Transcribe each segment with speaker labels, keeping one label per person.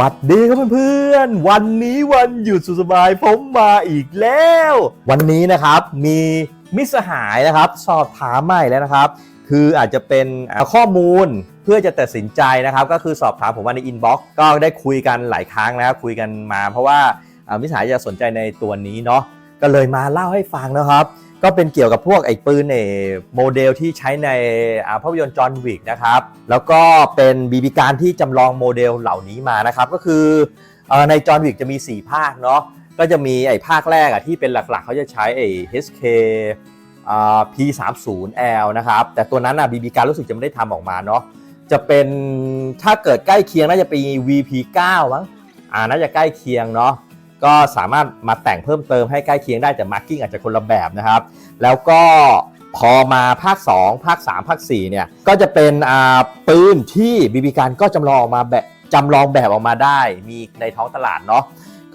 Speaker 1: หวัดดีครับเพื่อนๆ วันนี้วันหยุดสุดสบายผมมาอีกแล้ว วันนี้นะครับมีมิสหายนะครับสอบถามใหม่แล้วนะครับ คืออาจจะเป็นข้อมูลเพื่อจะตัดสินใจนะครับ ก็คือสอบถามผมมาในอินบ็อกซ์ก็ได้คุยกันหลายครั้งนะครับคุยกันมา เพราะว่ามิสหายจะสนใจในตัวนี้เนาะก็เลยมาเล่าให้ฟังนะครับ ก็เป็นเกี่ยวกับพวกไอ้ปืนเอโมเดลที่ใช้ในภาพยนตร์จอห์นวิกนะครับ แล้วก็เป็นบีบีการที่จำลองโมเดลเหล่านี้มานะครับ ก็คือในจอห์นวิกจะมี 4 ภาคเนาะก็จะมีไอ้ภาคแรกอะที่เป็นหลักๆ เขาจะใช้ไอ้ HK อ่า P30L นะครับ แต่ตัวนั้นอะบีบีการรู้สึกจะไม่ได้ทำออกมาเนาะจะเป็นถ้าเกิดใกล้เคียงน่าจะเป็น VP9 มั้งอ่าน่าจะใกล้เคียงเนาะ ก็สามารถมาแต่งเพิ่มเติมให้ใกล้เคียงได้แต่มาร์กิ้งอาจจะคนละแบบนะครับ แล้วก็พอมาภาค 2 ภาค 3 ภาค 4 เนี่ย ก็จะเป็นปืนที่บีบีการก็จำลองออกมาแบบจำลองแบบออกมาได้ มีในท้องตลาดเนาะ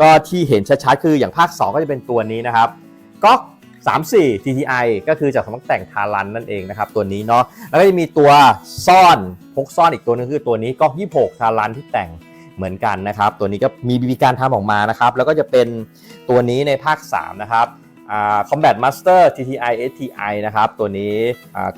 Speaker 1: ก็ที่เห็นชัดๆคืออย่างภาค 2 ก็จะเป็นตัวนี้นะครับก็34 TTI ก็คือจากสำนักแต่งทารันนั่นเองนะครับ ตัวนี้เนาะแล้วก็จะมีตัวซ่อนพกซ่อนอีกตัวนึงคือตัวนี้ก็26ทารันที่แต่ง เหมือนกันนะครับ ตัวนี้ก็มีบีบีการทำออกมานะครับ แล้วก็จะเป็นตัวนี้ในภาค 3 นะครับ Combat Master TTI STI นะครับ ตัวนี้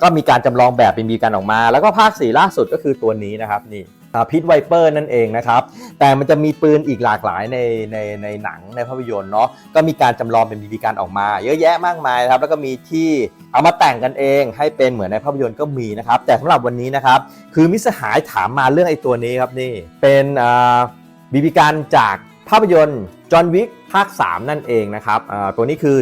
Speaker 1: ก็มีการจำลองแบบเป็นบีบีการออกมา แล้วก็ภาค 4 ล่าสุดก็คือตัวนี้นะครับนี่ พิทไวเปอร์นั่นเองนะครับ แต่มันจะมีปืนอีกหลากหลายในในในหนังในภาพยนตร์เนาะก็มีการจำลองเป็นบีบีการออกมา เยอะแยะมากมายครับแล้วก็มีที่เอามาแต่งกันเองให้เป็นเหมือนในภาพยนตร์ก็มีนะครับ แต่สำหรับวันนี้นะครับ คือมิสหายถามมาเรื่องไอ้ตัวนี้ครับนี่เป็นบีบีการจากภาพยนตร์จอห์นวิกภาค 3 นั่นเองนะครับอ่าตัวนี้คือ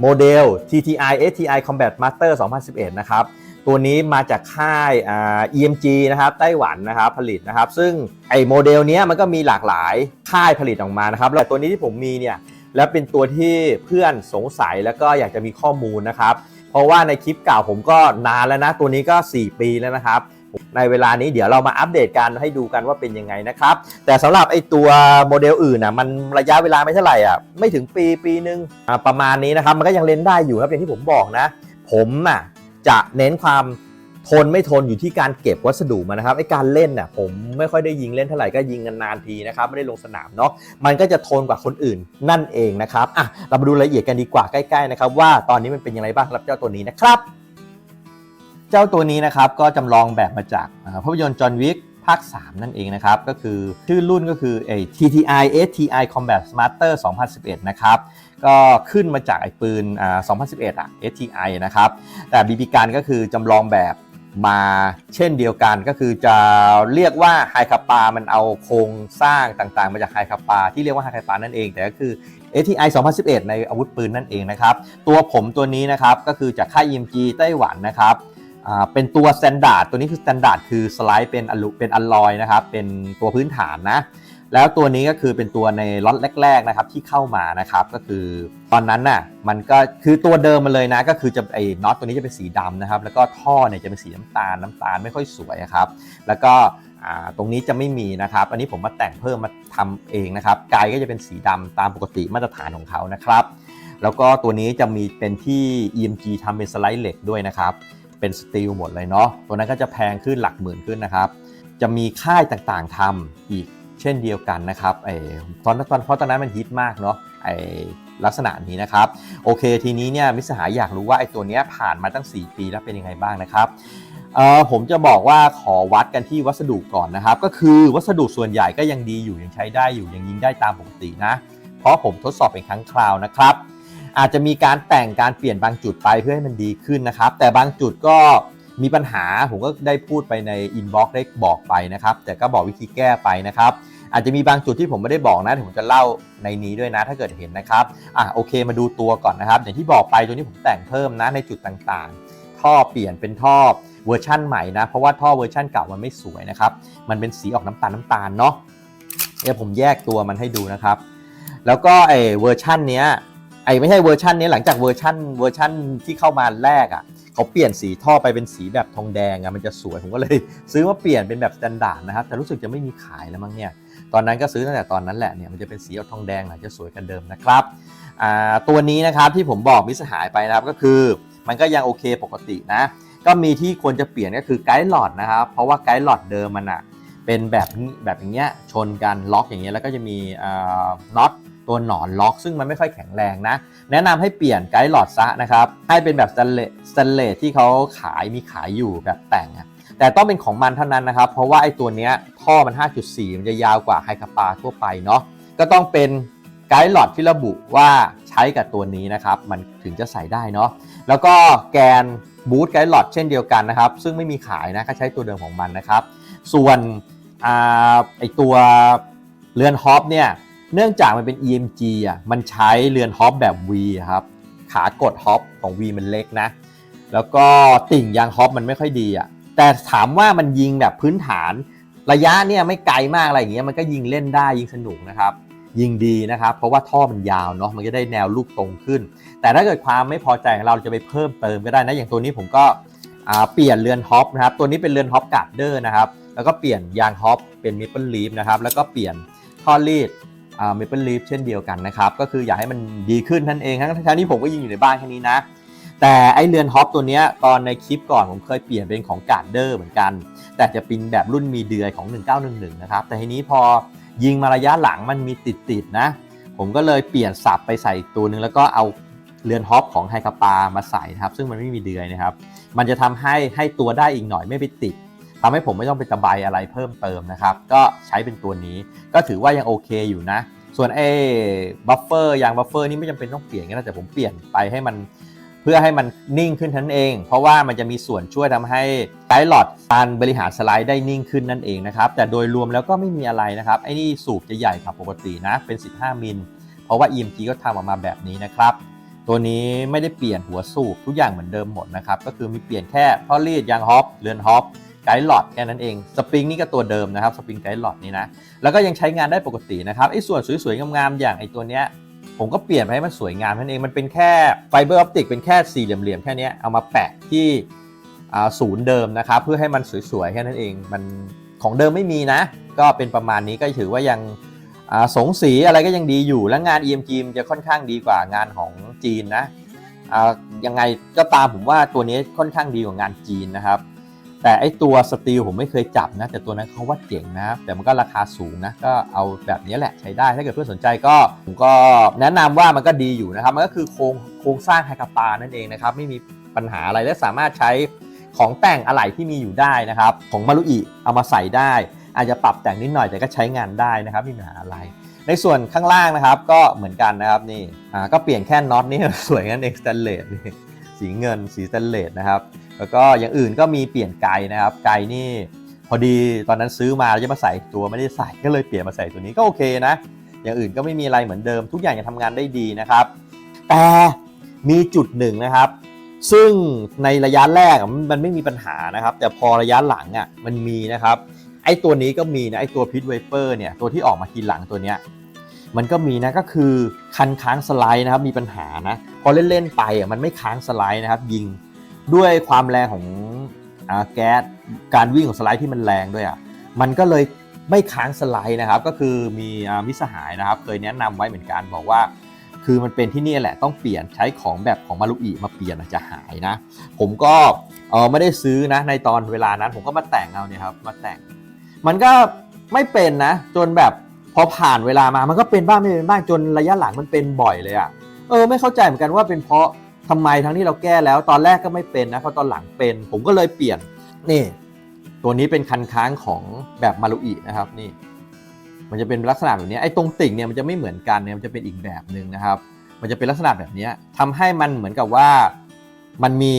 Speaker 1: โมเดล TTI STI Combat Master 2011 นะครับ ตัวนี้มาจากค่ายอ่า EMG นะครับไต้หวันนะครับผลิตนะครับ ซึ่งไอ้โมเดลนี้มันก็มีหลากหลายค่ายผลิตออกมานะครับแล้วตัวนี้ที่ผมมีเนี่ยแล้วเป็นตัวที่เพื่อนสงสัยแล้วก็อยากจะมีข้อมูลนะครับ เพราะว่าในคลิปเก่าผมก็นานแล้วนะ ตัวนี้ก็ 4 ปีแล้วนะครับ ในเวลานี้เดี๋ยวเรามาอัปเดตกันให้ดูกันว่าเป็นยังไงนะครับ แต่สำหรับไอ้ตัวโมเดลอื่นนะมันระยะเวลาไม่เท่าไหร่อะไม่ถึงปีปีนึงอ่าประมาณนี้นะครับ มันก็ยังเล่นได้อยู่ครับอย่างที่ผมบอกนะ ผมอะ จะเน้นความทนไม่ทนอยู่ที่การเก็บวัสดุมานะครับไอการเล่นน่ะผมไม่ค่อยได้ยิงเล่นเท่าไหร่ก็ยิงกันนานทีนะครับไม่ได้ลงสนามเนาะมันก็จะทนกว่าคนอื่นนั่นเองนะครับอะเรามาดูรายละเอียดกันดีกว่าใกล้ๆนะครับว่าตอนนี้มันเป็นยังไงบ้างรับเจ้าตัวนี้นะครับ เจ้าตัวนี้นะครับก็จำลองแบบมาจากภาพยนตร์จอห์นวิกภาค 3 นั่นเองนะครับ ก็คือชื่อรุ่นก็คือไอ TTI STI Combat Smarter 2011 นะครับ ก็ขึ้นมาจากไอ้ปืนอ่า2011 อะ STI นะครับ แต่บีบีการก็คือจำลองแบบมาเช่นเดียวกันก็คือจะเรียกว่าไฮคาปามันเอาโครงสร้างต่างๆ มาจากไฮคาปาที่เรียกว่าไฮคาปานั่นเอง แต่ก็คือ ATI 2011 ในอาวุธปืนนั่นเองนะครับ ตัวผมตัวนี้นะครับก็คือจากค่าย EMG ไต้หวันนะครับเป็นตัวสแตนดาร์ดตัวนี้คือสแตนดาร์ดคือสไลด์เป็นอลูเป็นอลลอยนะครับ เป็นตัวพื้นฐานนะ แล้วตัวนี้ก็คือเป็นตัวในล็อตแรก ๆนะครับที่เข้ามานะครับก็คือตอนนั้นน่ะมันก็คือตัวเดิมมาเลยนะก็คือจะไอ้น็อตตัวนี้จะเป็นสีดำนะครับแล้วก็ท่อเนี่ยจะเป็นสีน้ำตาลน้ำตาลไม่ค่อยสวยครับแล้วก็ตรงนี้จะไม่มีนะครับ อันนี้ผมมาแต่งเพิ่มมาทำเองนะครับไกด์ก็จะเป็นสีดำตามปกติมาตรฐานของเขานะครับ แล้วก็ตัวนี้จะมีเป็นที่ EMG ทำเป็นสไลด์เหล็กด้วยนะครับเป็นสตีลหมดเลยเนาะตัวนั้นก็จะแพงขึ้นหลักหมื่นขึ้นนะครับ จะมีค่ายต่างๆทำอีก เช่นเดียวกันนะครับไอ้ตอนตอนเพราะตอนนั้นมันฮิตมากเนาะไอ้ลักษณะนี้นะครับ โอเคทีนี้เนี่ยมิสหายอยากรู้ว่าไอ้ตัวเนี้ยผ่านมาตั้ง 4 ปีแล้วเป็นยังไงบ้างนะครับเออผมจะบอกว่าขอวัดกันที่วัสดุก่อนนะครับ ก็คือวัสดุส่วนใหญ่ก็ยังดีอยู่ยังใช้ได้อยู่ยังยิงได้ตามปกตินะ เพราะผมทดสอบเป็นครั้งคราวนะครับ อาจจะมีการแต่งการเปลี่ยนบางจุดไปเพื่อให้มันดีขึ้นนะครับ แต่บางจุดก็มีปัญหาผมก็ได้พูดไปในอินบ็อกซ์ได้บอกไปนะครับ แต่ก็บอกวิธีแก้ไปนะครับ อาจจะมีบางจุดที่ผมไม่ได้บอกนะผมจะเล่าในนี้ด้วยนะถ้าเกิดเห็นนะครับอะโอเคมาดูตัวก่อนนะครับ อย่างที่บอกไปตัวนี้ผมแต่งเพิ่มนะในจุดต่างๆ ท่อเปลี่ยนเป็นท่อเวอร์ชั่นใหม่นะ เพราะว่าท่อเวอร์ชั่นเก่ามันไม่สวยนะครับ มันเป็นสีออกน้ำตาลน้ำตาลเนาะเดี๋ยวผมแยกตัวมันให้ดูนะครับ แล้วก็ไอเวอร์ชันเนี้ยไอ้ไม่ใช่เวอร์ชันนี้หลังจากเวอร์ชันเวอร์ชันที่เข้ามาแรกอะ่ะเขาเปลี่ยนสีท่อไปเป็นสีแบบทองแดงอะ่ะมันจะสวยผมก็เลย ซื้อมาเปลี่ยนเป็นแบบสแตนดาร์ดนะครับแต่รู้สึกจะไม่มีขายแล้วมั้งเนี่ย ตอนนั้นก็ซื้อตั้งแต่ตอนนั้นแหละเนี่ยมันจะเป็นสีออกทองแดงหน่อยจะสวยกันเดิมนะครับตัวนี้นะครับที่ผมบอกมิสหายไปนะครับก็คือ มันก็ยังโอเคปกตินะก็มีที่ควรจะเปลี่ยนก็คือไกด์หลอดนะครับ เพราะว่าไกด์หลอดเดิมมันอะเป็นแบบนี้แบบอย่างเงี้ยชนกันล็อกอย่างเงี้ยแล้วก็จะมีน็อตตัวหนอนล็อก ซึ่งมันไม่ค่อยแข็งแรงนะ แนะนำให้เปลี่ยนไกด์หลอดซะนะครับ ให้เป็นแบบสแตนเลสสแตนเลสที่เขาขายมีขายอยู่แบบแต่งอะ แต่ต้องเป็นของมันเท่านั้นนะครับ เพราะว่าไอ้ตัวเนี้ยท่อมัน 5.4 มันจะยาวกว่าไฮคาปาทั่วไปเนาะก็ต้องเป็นไกด์หลอดที่ระบุว่าใช้กับตัวนี้นะครับ มันถึงจะใส่ได้เนาะแล้วก็แกนบูทไกด์หลอดเช่นเดียวกันนะครับ ซึ่งไม่มีขายนะก็ใช้ตัวเดิมของมันนะครับ ส่วนอ่าไอตัวเรือนฮอปเนี่ยเนื่องจากมันเป็น EMG อะมันใช้เรือนฮอปแบบ V ครับขากดฮอปของ V มันเล็กนะ แล้วก็ติ่งยางฮอปมันไม่ค่อยดีอะ แต่ถามว่ามันยิงแบบพื้นฐาน ระยะเนี่ยไม่ไกลมากอะไรอย่างเงี้ยมันก็ยิงเล่นได้ยิงสนุกนะครับยิงดีนะครับ เพราะว่าท่อมันยาวเนาะมันจะได้แนวลูกตรงขึ้น แต่ถ้าเกิดความไม่พอใจของเราเราจะไปเพิ่มเติมก็ได้นะ อย่างตัวนี้ผมก็เปลี่ยนเรือนฮอปนะครับ ตัวนี้เป็นเรือนฮอปการ์เดอร์นะครับ แล้วก็เปลี่ยนยางฮอปเป็นมิปเปิลลีฟนะครับ แล้วก็เปลี่ยนท่อรีดอ่า Maple Leaf เช่นเดียวกันนะครับ ก็คืออยากให้มันดีขึ้นท่านเองทั้งทั้งที่ผมก็ยิงอยู่ในบ้านแค่นี้นะ แต่ไอเรือนฮอปตัวนี้ตอนในคลิปก่อนผมเคยเปลี่ยนเป็นของการเดอร์เหมือนกัน แต่จะเป็นแบบรุ่นมีเดือยของ 1911 นะครับ แต่ทีนี้พอยิงมาระยะหลังมันมีติดๆนะ ผมก็เลยเปลี่ยนสับไปใส่อีกตัวหนึ่งแล้วก็เอาเรือนฮอปของไฮคาปามาใส่นะครับ ซึ่งมันไม่มีเดือยนะครับ มันจะทำให้ให้ตัวได้อีกหน่อยไม่ไปติดทำให้ผมไม่ต้องไปตะไบอะไรเพิ่มเติมนะครับ ก็ใช้เป็นตัวนี้ก็ถือว่ายังโอเคอยู่นะ ส่วนไอ้บัฟเฟอร์ยางบัฟเฟอร์นี่ไม่จำเป็นต้องเปลี่ยนก็ได้แต่ผมเปลี่ยนไปให้มัน เพื่อให้มันนิ่งขึ้นนั้นเอง เพราะว่ามันจะมีส่วนช่วยทำให้ไกด์หลอดการบริหารสไลด์ได้นิ่งขึ้นนั่นเองนะครับ แต่โดยรวมแล้วก็ไม่มีอะไรนะครับ ไอ้นี่สูบจะใหญ่กว่าปกตินะ เป็น 15 มิล เพราะว่า EMG ก็ทำออกมาแบบนี้นะครับ ตัวนี้ไม่ได้เปลี่ยนหัวสูบทุกอย่างเหมือนเดิมหมดนะครับ ก็คือมีเปลี่ยนแค่ท่อรีดยางฮอปเรือนฮอปไกด์หลอดแค่นั้นเอง สปริงนี่ก็ตัวเดิมนะครับ สปริงไกด์หลอดนี่นะ แล้วก็ยังใช้งานได้ปกตินะครับ ไอ้ส่วนสวยๆงามๆอย่างไอ้ตัวเนี้ย ผมก็เปลี่ยนให้มันสวยงามนั่นเองมันเป็นแค่ไฟเบอร์ออปติกเป็นแค่สี่เหลี่ยมๆแค่นี้เอามาแปะที่ศูนย์เดิมนะครับเพื่อให้มันสวยๆแค่นั้นเองมันของเดิมไม่มีนะ ก็เป็นประมาณนี้ก็ถือว่ายังอ่าสงสีอะไรก็ยังดีอยู่และงาน EMG มันจะค่อนข้างดีกว่างานของจีนนะยังไงก็ตามผมว่าตัวนี้ค่อนข้างดีกว่างานจีนนะครับ แต่ไอตัวสตีลผมไม่เคยจับนะ แต่ตัวนั้นเขาว่าเจ๋งนะครับแต่มันก็ราคาสูงนะ ก็เอาแบบนี้แหละใช้ได้ ถ้าเกิดเพื่อนสนใจก็ผมก็แนะนำว่ามันก็ดีอยู่นะครับ มันก็คือโครงโครงสร้างไฮกาปานั่นเองนะครับ ไม่มีปัญหาอะไรและสามารถใช้ของแต่งอะไหล่ที่มีอยู่ได้นะครับ ของมารุอิเอามาใส่ได้ อาจจะปรับแต่งนิดหน่อยแต่ก็ใช้งานได้นะครับไม่มีปัญหาอะไร ในส่วนข้างล่างนะครับก็เหมือนกันนะครับนี่อ่าก็เปลี่ยนแค่น็อตนี่สวยงั้นเองสแตนเลสสีเงินสีสแตนเลสนะครับ แล้วก็อย่างอื่นก็มีเปลี่ยนไกนะครับ ไกนี่พอดีตอนนั้นซื้อมาแล้วจะมาใส่ตัวไม่ได้ใส่ก็เลยเปลี่ยนมาใส่ตัวนี้ก็โอเคนะ อย่างอื่นก็ไม่มีอะไรเหมือนเดิม ทุกอย่างยังทำงานได้ดีนะครับ แต่มีจุดหนึ่งนะครับ ซึ่งในระยะแรกมันไม่มีปัญหานะครับ แต่พอระยะหลังอะมันมีนะครับ ไอ้ตัวนี้ก็มีนะไอ้ตัวพิทไวเปอร์เนี่ยตัวที่ออกมาทีหลังตัวเนี้ยมันก็มีนะก็คือคันค้างสไลด์นะครับมีปัญหานะพอเล่นๆไปอะมันไม่ค้างสไลด์นะครับ ยิง ด้วยความแรงของอแก๊สการวิ่งของสไลด์ที่มันแรงด้วยอะมันก็เลยไม่ค้างสไลด์นะครับ ก็คือมีอมิสหายนะครับ เคยแนะนำไว้เหมือนกันบอกว่า คือมันเป็นที่นี่แหละต้องเปลี่ยนใช้ของแบบของมารุอิมาเปลี่ยนจจะหายนะ ผมก็เออไม่ได้ซื้อนะในตอนเวลานั้นผมก็มาแต่งเอาเนี่ยครับมาแต่ง มันก็ไม่เป็นนะ จนแบบพอผ่านเวลามามันก็เป็นบ้างไม่เป็นบ้างจนระยะหลังมันเป็นบ่อยเลยอะ่ะเออไม่เข้าใจเหมือนกันว่าเป็นเพราะ ทำไมทั้งที่เราแก้แล้วตอนแรกก็ไม่เป็นนะเพราะตอนหลังเป็น ผมก็เลยเปลี่ยนนี่ ตัวนี้เป็นคันค้างของแบบมารุอินะครับนี่ มันจะเป็นลักษณะแบบนี้ไอ้ตรงติ่งเนี่ยมันจะไม่เหมือนกันเนี่ยมันจะเป็นอีกแบบหนึ่งนะครับ มันจะเป็นลักษณะแบบนี้ทำให้มันเหมือนกับว่ามันมี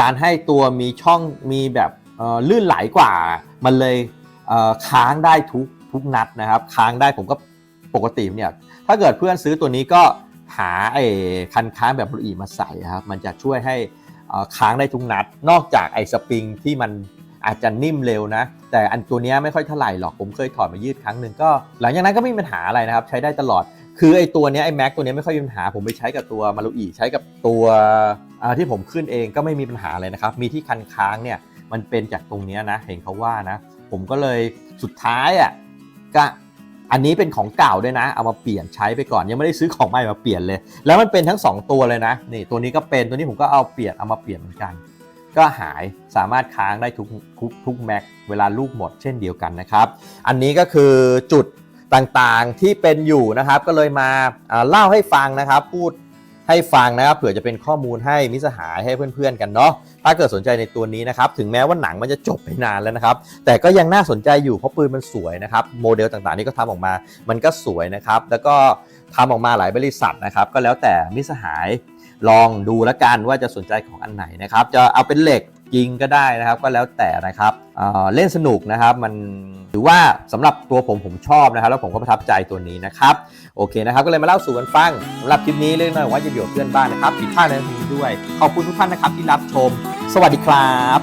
Speaker 1: การให้ตัวมีช่องมีแบบเออลื่นไหลกว่า มันเลยค้างได้ทุกทุกนัดนะครับ ค้างได้ผมก็ปกติเนี่ยถ้าเกิดเพื่อนซื้อตัวนี้ก็ หาไอ้คันค้างแบบบลูอีมาใส่ครับมันจะช่วยให้ค้างได้ทุกนัด นอกจากไอ้สปริงที่มันอาจจะนิ่มเร็วนะ แต่อันตัวนี้ไม่ค่อยเท่าไหร่หรอกผมเคยถอดมายืดครั้งหนึ่งก็ หลังจากนั้นก็ไม่มีปัญหาอะไรนะครับ ใช้ได้ตลอด คือไอ้ตัวนี้ไอ้แม็กตัวนี้ไม่ค่อยมีปัญหา ผมไปใช้กับตัวมารุอีใช้กับตัวที่ผมขึ้นเองก็ไม่มีปัญหาอะไรนะครับ มีที่คันค้างเนี่ยมันเป็นจากตรงนี้นะ เห็นเขาว่านะ ผมก็เลยสุดท้ายอะก็ อันนี้เป็นของเก่าด้วยนะ เอามาเปลี่ยนใช้ไปก่อนยังไม่ได้ซื้อของใหม่มาเปลี่ยนเลย แล้วมันเป็นทั้ง 2 ตัวเลยนะนี่ตัวนี้ก็เป็นตัวนี้ผมก็เอาเปลี่ยนเอามาเปลี่ยนเหมือนกัน ก็หายสามารถค้างได้ทุกทุกทุกแม็กเวลาลูกหมดเช่นเดียวกันนะครับ อันนี้ก็คือจุดต่างๆที่เป็นอยู่นะครับ ก็เลยมาอ่าเล่าให้ฟังนะครับ พูด ให้ฟังนะครับเผื่อจะเป็นข้อมูลให้มิสหายให้เพื่อนๆกันเนาะถ้าเกิดสนใจในตัวนี้นะครับถึงแม้ว่าหนังมันจะจบไปนานแล้วนะครับ แต่ก็ยังน่าสนใจอยู่เพราะปืนมันสวยนะครับโมเดลต่างๆนี่ก็ทำออกมา มันก็สวยนะครับ แล้วก็ทำออกมาหลายบริษัทนะครับ ก็แล้วแต่มิสหายลองดูแล้วกันว่าจะสนใจของอันไหนนะครับ จะเอาเป็นเหล็ก ยิงก็ได้นะครับก็แล้วแต่นะครับเเล่นสนุกนะครับมันถือว่าสำหรับตัวผมผมชอบนะครับ แล้วผมก็ประทับใจตัวนี้นะครับโอเคนะครับก็เลยมาเล่าสู่กันฟังสำหรับคลิปนี้เรื่องน้อยว่าจะอยู่กับเพื่อนบ้านนะครับผิดพลาดในทีนี้ด้วยขอบคุณทุกท่านนะครับที่รับชม สวัสดีครับ